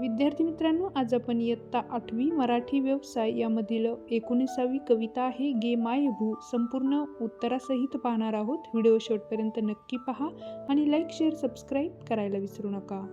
विद्यार्थी मित्रांनो आज आपण इयत्ता आठवी मराठी व्यवसाय यामधील एकोणीसावी कविता आहे गे माय भू संपूर्ण उत्तरासहित पाहणार आहोत. व्हिडिओ शेवटपर्यंत नक्की पहा आणि लाईक शेअर सबस्क्राईब करायला विसरू नका.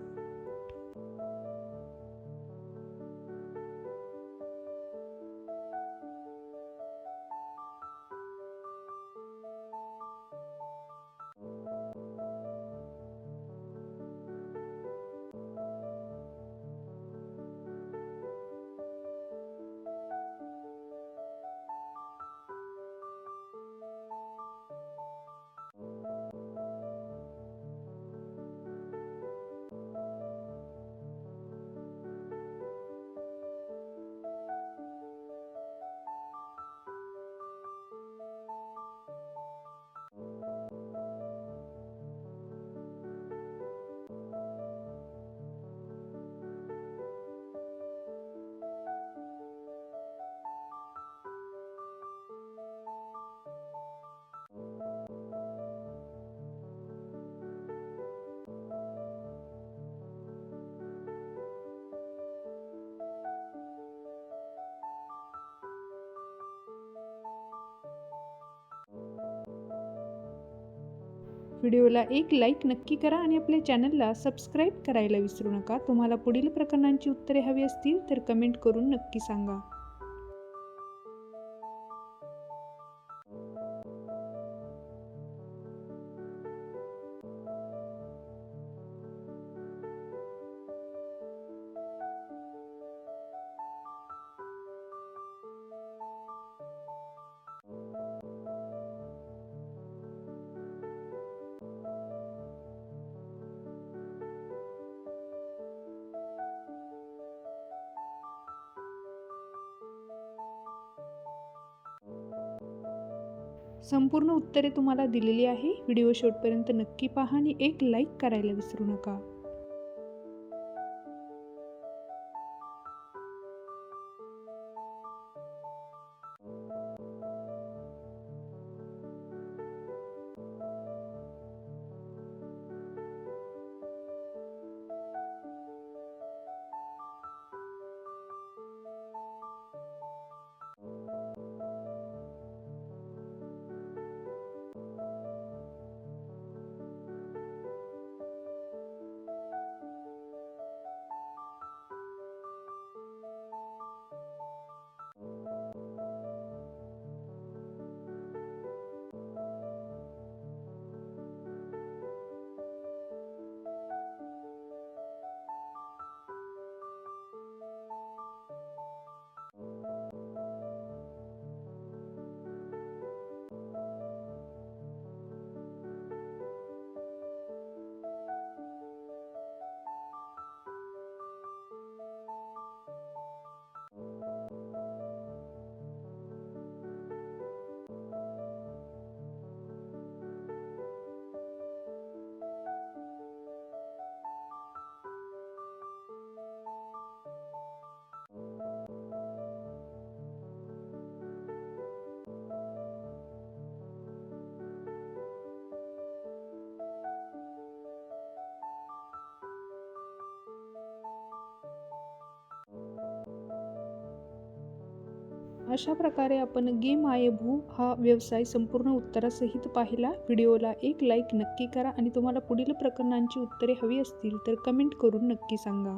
व्हिडिओला एक लाईक नक्की करा आणि आपल्या चॅनलला सबस्क्राईब करायला विसरू नका. तुम्हाला पुढील प्रकरणांची उत्तरे हवी असतील तर कमेंट करून नक्की सांगा. संपूर्ण उत्तरे तुम्हाला दिलेली आहे. व्हिडिओ शेवटपर्यंत नक्की पहा आणि एक लाईक करायला विसरू नका. अशा प्रकारे आपण गेम आय भू हा व्यवसाय संपूर्ण उत्तरासहित पाहिला. व्हिडिओला एक लाईक नक्की करा आणि तुम्हाला पुढील प्रकरणांची उत्तरे हवी असतील तर कमेंट करून नक्की सांगा.